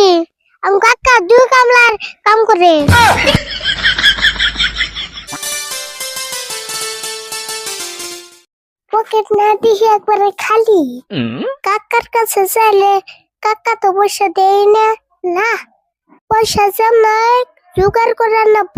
দিছি আমি কাকা দুই কামলার কাম করে। পকেট না দিয়ে একবারে খালি। কাকার কাছে চাইলে কাকা তো পয়সা দেয় না। না পয়সা জমায় জোগাড় করে নেব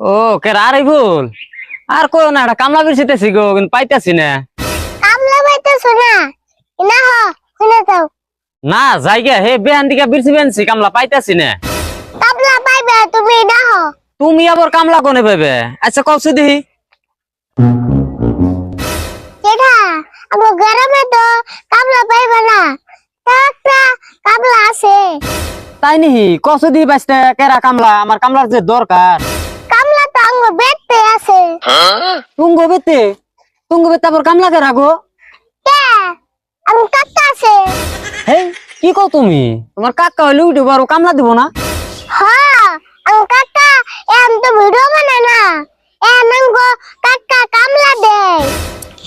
ও কে আরে ভুল আর কো না এটা কামলা বিরছিতেছি গো কিন্তু পাইতাছি না। কামলা পাইতেছো না? না হ শুনে যাও। না জায়গা হে বেহান দিকে বিরছি বেনছি কামলা পাইতাছি না। কামলা পাইবে তুমি না হ। তুমি আবার কামলা কোনে পাবে আচ্ছা কবছি দিহি যেটা আমার গ্রামে তো কামলা পাইবে না। একটা কামলা আছে। তাই নিহি কসু দিহি পাইছে কেরা কামলা? আমার কামলার যে দরকার। তুঙ্গ বেতে আবার কামলা কে রাখো আমার আছে হেই কি কও তুমি? তোমার কাকা হইলে উঠে পারো কামলা দিব না? না গো কামলা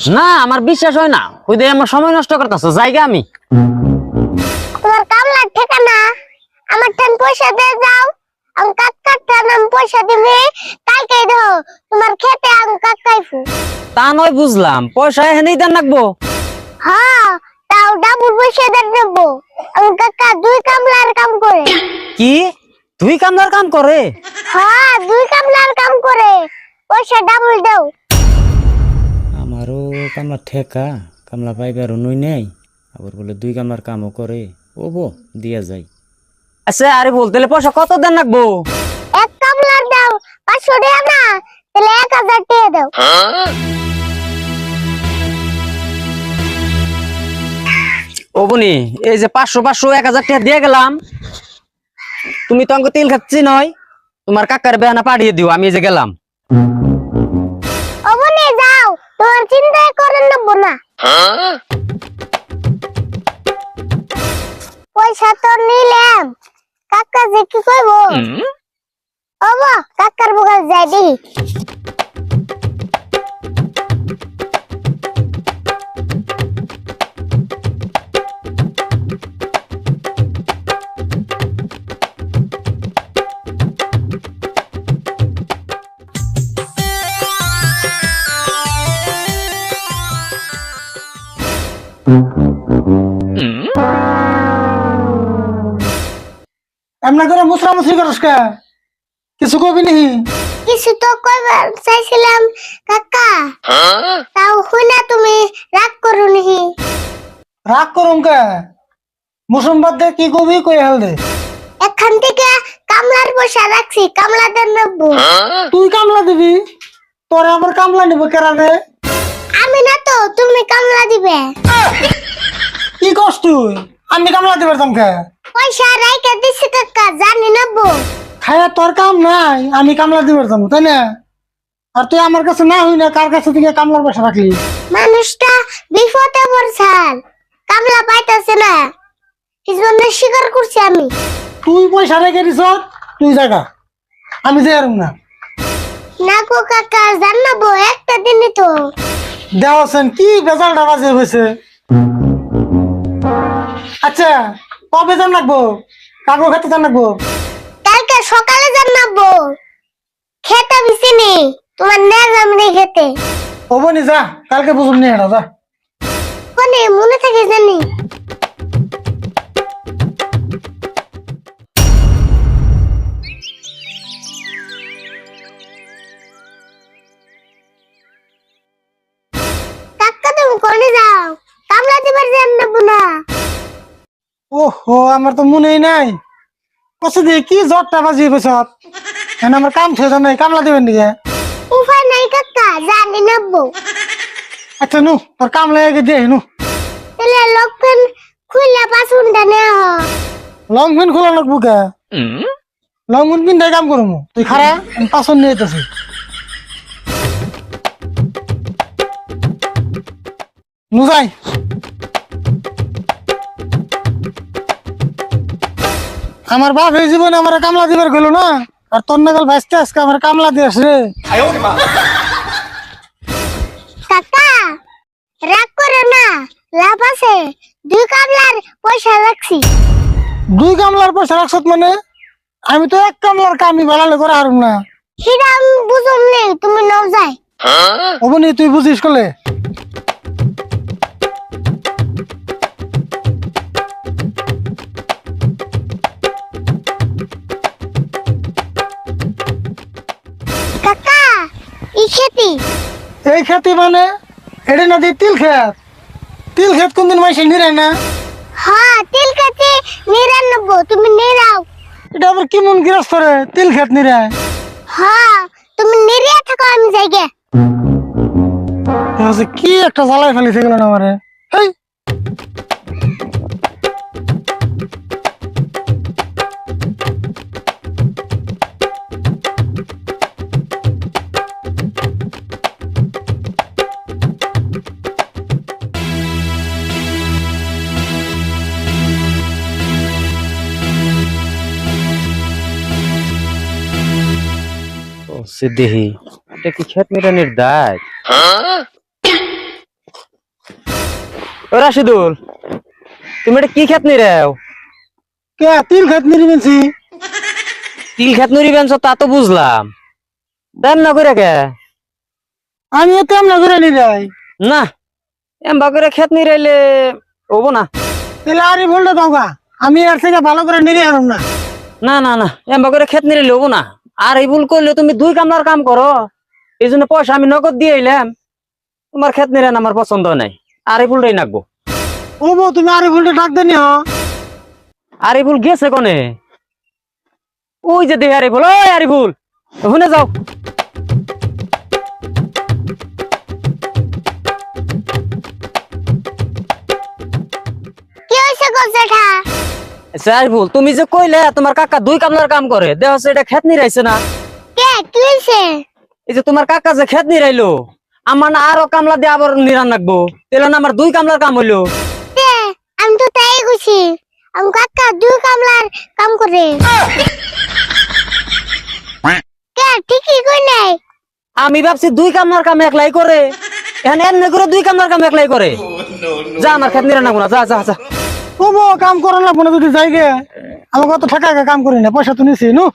না আমার বিশ্বাস হয় না। দিয়ে আমার সময় নষ্ট করতেছো জায়গা আমি। তোমার কামলার ঠিকানা, আমার টান পয়সা দিয়ে যাও। আমি কাকার টান আমি পয়সা দিবে কালকে দাও তোমার খেতে আমি তা নয় বুঝলাম পয়সা এখানেই দেন রাখব। হ্যাঁ তাও ডাবল পয়সা দিয়ে নেব আমি কাকা দুই কামলার কাম করে। কি? তুই কামলার কাম করে? হ্যাঁ দুই কামলার কাম করে। পয়সা ডাবল দাও। আমারও কামলা ঠেকা কামলা পাইবার নই নেই। আবার বলে দুই কামলার কামও করে। ও বো দিয়া যায় আচ্ছা আরে বলতে পয়সা কত দেন রাখব? এক কামলার দাও পাঁচশো টাকা না তাহলে এক হাজার টাকা দাও। ও বনি এই যে পাঁচশো পাঁচশো এক হাজার টাকা দিয়ে গেলাম। তুমি তো আমাকে তেল খাচ্ছি নয় তোমার কাকার বেহানা পাঠিয়ে দিও আমি এই যে গেলাম। অবনে যাও তোমার চিন্তাই করে নেব না পয়সা তো নিলাম কাকা যে কি কইব অব কাকার বকাল যাই দি এমনা করে মুসরা মুসরি করস কে? কিছু কবি নিহি? কিছু তো কইবার চাইছিলাম কাকা। তাও হইনা তুমি রাগ করো নিহি। রাগ করুম কে? বাদ দে কি কবি কই হাল দে। এখান থেকে কামলার পয়সা রাখছি কামলা দেন নেব তুই কামলা দিবি? তোরে আমার কামলা নিব কেরা রে আমি না তো তুমি কামলা দিবে। কি তুই? আমি কামলা দিবার তোমাকে পয়সা রাইকা দিছি কাকা জানি খায়া তোর কাম নাই আমি কামলা দিবার যাব তাই না? আর তুই আমার কাছে না হই না কার কাছে থেকে কামলার পয়সা রাখলি? মানুষটা বিপদে পড়ছাল কামলা পাইতাছে না। এই জন্য স্বীকার করছি আমি। তুই পয়সা রেখে দিছ তুই জায়গা আমি যে আর না। না গো কাকা জানাব একটা দিনই তো। দেওয়াছেন কি বেজালটা বাজে হয়েছে? আচ্ছা কবে জান রাখব কাকু খেতে জান রাখব কালকে সকালে জানাব খেতে বিছিনি তোমার নেজামনি খেতে। হব নি যা কালকে বুঝুন নি এটা যা। কোনে মনে থাকে জানি। কাকা তুমি কোনে যাও? কামলা দিবার জানাব না। ওহো আমার তো মনেই নাই। কছে দিয়ে কি জ্বরটা বাজিয়ে পেছত এখন আমার কাম শেষ নাই কামলা দেবেন দিকে উপায় নাই কাকা জানি নেব আচ্ছা নু তোর কাম লেগে দিয়ে নু। তাহলে লক্ষণ খুললে পাশুন ডানে হ লং পেন খোলা লাগবো কে? লং পেন পিন্ধাই কাম করব তুই খারা পাচন নিয়ে যেতেছি নু যাই। আমার বাপ এই জীবনে আমার কামলা দিবার গেল না। আর তোর নাগাল ভাইস্তে আজকে আমার কামলা দিয়েছে রে কাকা রাগ করো না লাভ আছে। দুই কামলার পয়সা রাখছি। দুই কামলার পয়সা রাখছত মানে? আমি তো এক কামলার কামই ভালো করে হারুম না। আমি বুঝুম নেই তুমি নাও যাই। অবনি তুই বুঝিস কলে? এই খেতি মানে? এটা নদী তিল খেত? তিল খেত কোনদিন মাইসে নিরে না? হ্যাঁ তিল খেতে নিরানব্বই তুমি নিরাও। এটা আবার কি মন গৃহস্থ রে? তিল খেত নিরে হ্যাঁ তুমি নিরিয়া থাকো আমি যাই গে। হচ্ছে কি একটা জ্বালাই ফেলিছে গেল না আমারে? এই সিদ্দিহি এটা কি খেত নিরানির দায় ও রাশিদুল তুমি এটা কি খেত নিরাও কে তিল খেত নিরি তিল খেত নুরি তা তো বুঝলাম। দেন না করে কে? আমি এতে আমরা ঘুরে নি যাই। না এম করে খেত নিরাইলে হব না। তাহলে আরে বললে দাওগা আমি এর থেকে ভালো করে নিরে হারুম না। না না না এম করে খেত নিরাইলে হব না। আর এই ভুল করলে তুমি দুই কামলার কাম করো। এই জন্য পয়সা আমি নগদ দিয়ে এলাম তোমার খেত নিরান আমার পছন্দ নাই। আর এই ভুলটাই নাকবো। ও বউ তুমি আরে ভুলটা ডাক দেনি হ? আর এই ভুল গেছে কোনে? ওই যে দেহে আরে ভুল ওই আরে ভুল। শুনে যাও। কি হয়েছে গো জেঠা? ভুল তুমি যে কইলে তোমার কাকা দুই কামলার কাম করে। দেহ এটা খেত নিরাইছে না। কে? কি হয়েছে এই যে তোমার কাকা যে খেত নিরাইলো আমার না আরও কামলা দিয়ে আবার নিরান রাখব। তাহলে না আমার দুই কামলার কাম হইল। আমি তো তাই গুছি আমি কাকা দুই কামলার কাম করে। কে? ঠিকই কই নাই। আমি ভাবছি দুই কামলার কাম একলাই করে। এখানে এমনি করে দুই কামলার কাম একলাই করে। যা আমার খেত নিরান রাখব না যা যা যা। ও বউ কাম করো না যদি যাই গে আমাকে তো ঠেকা কাম করি না, পয়সা তো নিছি, নু?